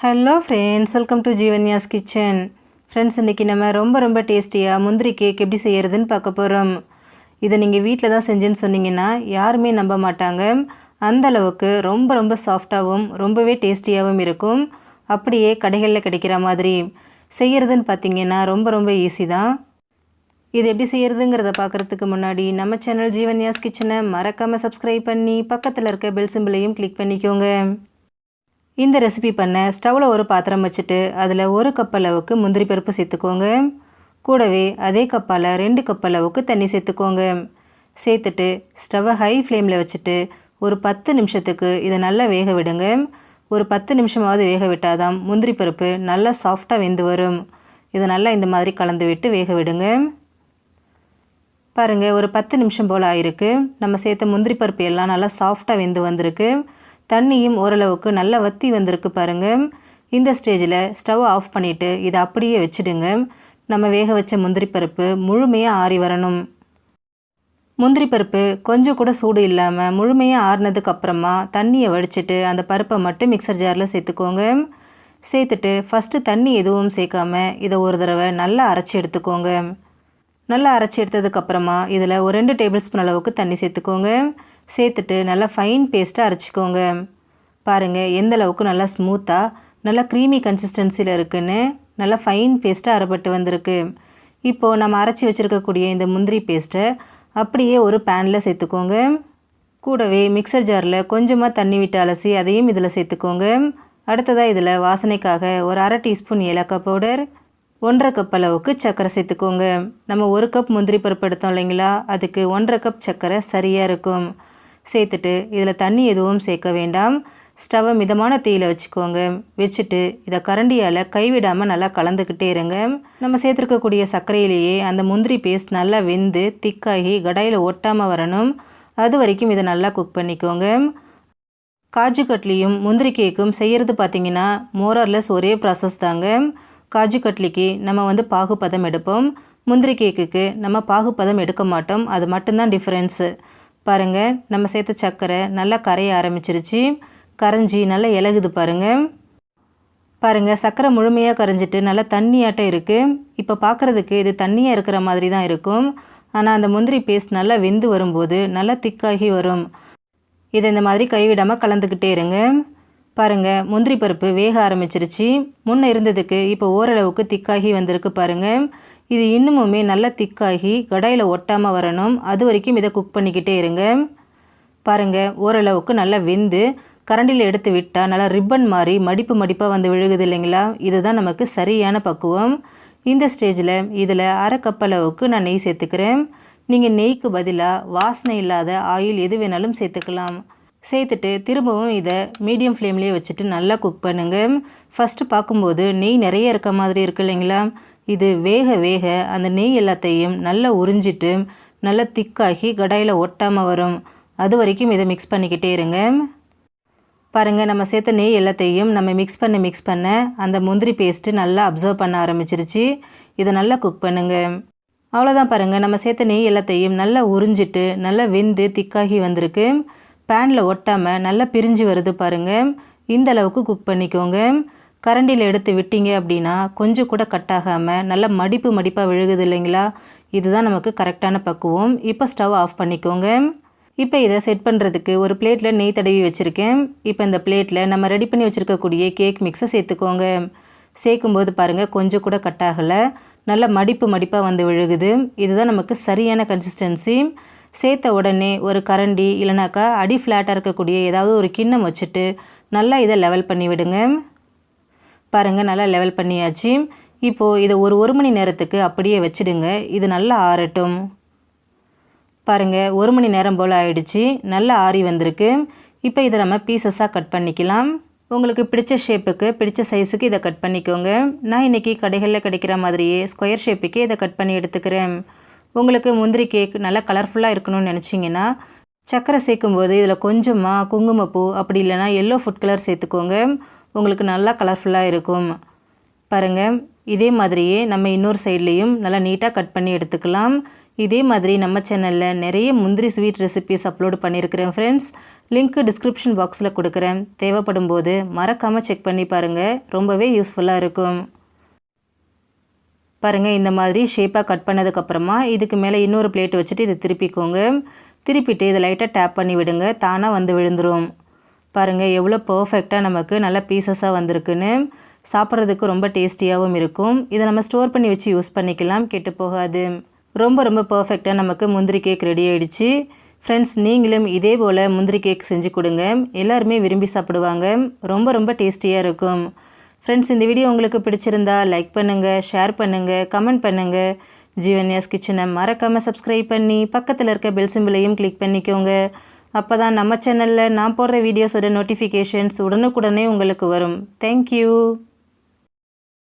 Hello friends welcome to Jeevanya's kitchen friends இன்றைக்கி நம்ம ரொம்ப ரொம்ப டேஸ்டியாக முந்திரி கேக் எப்படி செய்கிறதுன்னு பார்க்க போகிறோம் இதை நீங்கள் வீட்டில் தான் செஞ்சேன்னு சொன்னீங்கன்னா யாருமே நம்ப மாட்டாங்க. அந்த அளவுக்கு ரொம்ப ரொம்ப சாஃப்டாகவும் ரொம்பவே டேஸ்டியாகவும் இருக்கும். அப்படியே கடைகளில் கிடைக்கிற மாதிரி. செய்கிறதுன்னு பார்த்தீங்கன்னா ரொம்ப ரொம்ப ஈஸி தான். இது எப்படி செய்கிறதுங்கிறத பார்க்குறதுக்கு முன்னாடி நம்ம சேனல் ஜீவன்யாஸ் கிச்சனை மறக்காமல் சப்ஸ்கிரைப் பண்ணி பக்கத்தில் இருக்க பெல் சிம்பிளையும் கிளிக் பண்ணிக்கோங்க. இந்த ரெசிபி பண்ண ஸ்டவ்வில் ஒரு பாத்திரம் வச்சுட்டு அதில் ஒரு கப் அளவுக்கு முந்திரி பருப்பு சேர்த்துக்கோங்க. கூடவே அதே கப்பால் ரெண்டு கப் அளவுக்கு தண்ணி சேர்த்துக்கோங்க. சேர்த்துட்டு ஸ்டவ்வை ஹை ஃப்ளேமில் வச்சுட்டு ஒரு பத்து நிமிஷத்துக்கு இதை நல்லா வேக விடுங்க. ஒரு பத்து நிமிஷமாவது வேக விட்டாதான் முந்திரி பருப்பு நல்லா சாஃப்டாக வெந்து வரும். இதை நல்லா இந்த மாதிரி கலந்து விட்டு வேக விடுங்க. பாருங்கள் ஒரு பத்து நிமிஷம் போல் ஆயிருக்கு. நம்ம சேர்த்த முந்திரி பருப்பு எல்லாம் நல்லா சாஃப்டாக வெந்து வந்திருக்கு. தண்ணியும் ஓரளவுக்கு நல்லா வத்தி வந்திருக்கு பாருங்கள் இந்த ஸ்டேஜில் ஸ்டவ் ஆஃப் பண்ணிவிட்டு இதை அப்படியே வச்சுடுங்க. நம்ம வேக வச்ச முந்திரி பருப்பு முழுமையாக ஆறி வரணும். முந்திரி பருப்பு கொஞ்சம் கூட சூடு இல்லாமல் முழுமையாக ஆறுனதுக்கு அப்புறமா தண்ணியை வடிச்சிட்டு அந்த பருப்பை மட்டும் மிக்சர் ஜாரில் சேர்த்துக்கோங்க. சேர்த்துட்டு ஃபஸ்ட்டு தண்ணி எதுவும் சேர்க்காம இதை ஒரு தடவை நல்லா அரைச்சி எடுத்துக்கோங்க. நல்லா அரைச்சி எடுத்ததுக்கப்புறமா இதில் ஒரு ரெண்டு டேபிள் ஸ்பூன் அளவுக்கு தண்ணி சேர்த்துக்கோங்க. சேர்த்துட்டு நல்லா ஃபைன் பேஸ்ட்டாக அரைச்சிக்கோங்க. பாருங்கள் எந்த அளவுக்கு நல்லா ஸ்மூத்தாக நல்லா க்ரீமி கன்சிஸ்டன்சியில் இருக்குன்னு நல்லா ஃபைன் பேஸ்ட்டாக அரைப்பட்டு வந்திருக்கு. இப்போது நம்ம அரைச்சி வச்சுருக்கக்கூடிய இந்த முந்திரி பேஸ்ட்டை அப்படியே ஒரு பேனில் சேர்த்துக்கோங்க. கூடவே மிக்சர் ஜாரில் கொஞ்சமாக தண்ணி விட்டு அலசி அதையும் இதில் சேர்த்துக்கோங்க. அடுத்ததாக இதில் வாசனைக்காக ஒரு அரை டீஸ்பூன் ஏலக்காய் பவுடர் ஒன்றரை கப் அளவுக்கு சர்க்கரை சேர்த்துக்கோங்க. நம்ம ஒரு கப் முந்திரி பருப்பு எடுத்தோம் இல்லைங்களா அதுக்கு ஒன்றரை கப் சர்க்கரை சரியாக இருக்கும். சேர்த்துட்டு இதில் தண்ணி எதுவும் சேர்க்க வேண்டாம். ஸ்டவ்வை மிதமான தீயில் வச்சுக்கோங்க. வச்சுட்டு இதை கரண்டியால் கைவிடாமல் நல்லா கலந்துக்கிட்டே இருங்க. நம்ம சேர்த்துருக்கக்கூடிய சர்க்கரையிலேயே அந்த முந்திரி பேஸ்ட் நல்லா வெந்து திக்காகி கடாயில் ஒட்டாமல் வரணும். அது வரைக்கும் இதை நல்லா குக் பண்ணிக்கோங்க. காஜு கட்லியும் முந்திரி கேக்கும் செய்கிறது பார்த்தீங்கன்னா மோரர்லெஸ் ஒரே ப்ராசஸ் தாங்க. காஜு கட்லிக்கு நம்ம வந்து பாகுபதம் எடுப்போம். முந்திரி கேக்குக்கு நம்ம பாகுபதம் எடுக்க மாட்டோம். அது மட்டும்தான் டிஃப்ரென்ஸு பாருங்கள் நம்ம சேர்த்த சர்க்கரை நல்லா கரைய ஆரம்பிச்சிருச்சு. கரைஞ்சி நல்லா இலகுது பாருங்கள் பாருங்கள் சர்க்கரை முழுமையாக கரைஞ்சிட்டு நல்லா தண்ணியாட்டம் இருக்குது இப்போ பார்க்குறதுக்கு இது தண்ணியாக இருக்கிற மாதிரி தான் இருக்கும். ஆனால் அந்த முந்திரி பேஸ்ட் நல்லா வெந்து வரும்போது நல்லா திக்காகி வரும். இதை இந்த மாதிரி கைவிடாமல் கலந்துக்கிட்டே இருங்க. பாருங்கள் முந்திரி பருப்பு வேக ஆரம்பிச்சிருச்சு. முன்னே இருந்ததுக்கு இப்போ ஓரளவுக்கு திக்காகி வந்திருக்கு பாருங்கள் இது இன்னுமுமே நல்லா திக்காகி கடாயில் ஒட்டாமல் வரணும். அது வரைக்கும் இதை குக் பண்ணிக்கிட்டே இருங்க. பாருங்கள் ஓரளவுக்கு நல்லா வெந்து கரண்டியில் எடுத்து விட்டால் நல்லா ரிப்பன் மாதிரி மடிப்பு மடிப்பாக வந்து விழுகுது இல்லைங்களா? இதுதான் நமக்கு சரியான பக்குவம். இந்த ஸ்டேஜில் இதில் அரை கப் அளவுக்கு நான் நெய் சேர்த்துக்கிறேன். நீங்கள் நெய்க்கு பதிலாக வாசனை இல்லாத ஆயில் எது வேணாலும் சேர்த்துக்கலாம். சேர்த்துட்டு திரும்பவும் இதை மீடியம் ஃப்ளேம்லேயே வச்சுட்டு நல்லா குக் பண்ணுங்கள் ஃபஸ்ட்டு பார்க்கும்போது நெய் நிறைய இருக்க மாதிரி இருக்கு இல்லைங்களா? இது வேக வேக அந்த நெய் எல்லாத்தையும் நல்லா உறிஞ்சிட்டு நல்லா திக்காகி கடாயில் ஒட்டாமல் வரும். அது வரைக்கும் இதை மிக்ஸ் பண்ணிக்கிட்டே இருங்க. பாருங்கள் நம்ம சேர்த்த நெய் எல்லாத்தையும் நம்ம மிக்ஸ் பண்ண மிக்ஸ் பண்ண அந்த முந்திரி பேஸ்ட்டு நல்லா அப்சர்வ் பண்ண ஆரம்பிச்சிருச்சு. இதை நல்லா குக் பண்ணுங்கள் அவ்வளோதான் பாருங்கள் நம்ம சேர்த்த நெய் எல்லாத்தையும் நல்லா உறிஞ்சிட்டு நல்லா வெந்து திக்காகி வந்திருக்கு. பேனில் ஒட்டாமல் நல்லா பிரிஞ்சு வருது பாருங்கள் இந்த அளவுக்கு குக் பண்ணிக்கோங்க. கரண்டியில் எடுத்து விட்டீங்க அப்படின்னா கொஞ்சம் கூட கட் ஆகாமல் நல்லா மடிப்பு மடிப்பாக விழுகுது இல்லைங்களா? இதுதான் நமக்கு கரெக்டான பக்குவம். இப்போ ஸ்டவ் ஆஃப் பண்ணிக்கோங்க. இப்போ இதை செட் பண்ணுறதுக்கு ஒரு பிளேட்டில் நெய் தடவி வச்சுருக்கேன். இப்போ இந்த பிளேட்டில் நம்ம ரெடி பண்ணி வச்சுருக்கக்கூடிய கேக் மிக்ஸை சேர்த்துக்கோங்க. சேர்க்கும்போது பாருங்கள் கொஞ்சம் கூட கட் ஆகலை. நல்லா மடிப்பு மடிப்பாக வந்து விழுகுது. இதுதான் நமக்கு சரியான கன்சிஸ்டன்சி சேர்த்த உடனே ஒரு கரண்டி இல்லைனாக்கா அடி ஃப்ளாட்டாக இருக்கக்கூடிய ஏதாவது ஒரு கிண்ணம் வச்சுட்டு நல்லா இதை லெவல் பண்ணி விடுங்க. பாருங்கள் நல்லா லெவல் பண்ணியாச்சு. இப்போது இதை ஒரு ஒரு மணி நேரத்துக்கு அப்படியே வச்சுடுங்க. இது நல்லா ஆறட்டும். பாருங்கள் ஒரு மணி நேரம் போல் ஆயிடுச்சு. நல்லா ஆறி வந்திருக்கு. இப்போ இதை நம்ம பீசஸாக கட் பண்ணிக்கலாம். உங்களுக்கு பிடிச்ச ஷேப்புக்கு பிடிச்ச சைஸுக்கு இதை கட் பண்ணிக்கோங்க. நான் இன்றைக்கி கடைகளில் கிடைக்கிற மாதிரியே ஸ்கொயர் ஷேப்புக்கு இதை கட் பண்ணி எடுத்துக்கிறேன். உங்களுக்கு முந்திரி கேக் நல்லா கலர்ஃபுல்லாக இருக்கணும்னு நினச்சிங்கன்னா சர்க்கரை சேர்க்கும்போது இதில் கொஞ்சமாக குங்குமப்பூ அப்படி இல்லைனா எல்லோ ஃபுட் கலர் சேர்த்துக்கோங்க. உங்களுக்கு நல்லா கலர்ஃபுல்லாக இருக்கும். பாருங்கள் இதே மாதிரியே நம்ம இன்னொரு சைட்லேயும் நல்லா நீட்டாக கட் பண்ணி எடுத்துக்கலாம். இதே மாதிரி நம்ம சேனலில் நிறைய முந்திரி ஸ்வீட் ரெசிபிஸ் அப்லோடு பண்ணியிருக்கிறேன் ஃப்ரெண்ட்ஸ் லிங்க்கு டிஸ்கிரிப்ஷன் பாக்ஸில் கொடுக்குறேன். தேவைப்படும் போது மறக்காமல் செக் பண்ணி பாருங்கள் ரொம்பவே யூஸ்ஃபுல்லாக இருக்கும். பாருங்கள் இந்த மாதிரி ஷேப்பாக கட் பண்ணதுக்கப்புறமா இதுக்கு மேலே இன்னொரு பிளேட் வச்சுட்டு இதை திருப்பிக்கோங்க. திருப்பிட்டு இதை லைட்டாக டேப் பண்ணி விடுங்க. தானாக வந்து விழுந்துரும். பாருங்கள் எவ்வளோ பர்ஃபெக்டாக நமக்கு நல்ல பீசஸாக வந்திருக்குன்னு. சாப்பிட்றதுக்கு ரொம்ப டேஸ்டியாகவும் இருக்கும். இதை நம்ம ஸ்டோர் பண்ணி வச்சு யூஸ் பண்ணிக்கலாம் கெட்டு போகாது. ரொம்ப ரொம்ப பர்ஃபெக்டாக நமக்கு முந்திரி கேக் ரெடி ஆகிடுச்சு ஃப்ரெண்ட்ஸ் நீங்களும் இதே போல் முந்திரி கேக் செஞ்சு கொடுங்க. எல்லாருமே விரும்பி சாப்பிடுவாங்க. ரொம்ப ரொம்ப டேஸ்டியாக இருக்கும். ஃப்ரெண்ட்ஸ் இந்த வீடியோ உங்களுக்கு பிடிச்சிருந்தா லைக் பண்ணுங்கள் ஷேர் பண்ணுங்கள் கமெண்ட் பண்ணுங்கள் ஜீவன்யாஸ் கிச்சனை மறக்காமல் சப்ஸ்கிரைப் பண்ணி பக்கத்தில் இருக்க பெல் சிம்பிளையும் கிளிக் பண்ணிக்கோங்க. அப்போ தான் நம்ம சேனலில் நான் போடுற வீடியோஸோட நோட்டிஃபிகேஷன்ஸ் உடனுக்குடனே உங்களுக்கு வரும். தேங்க்யூ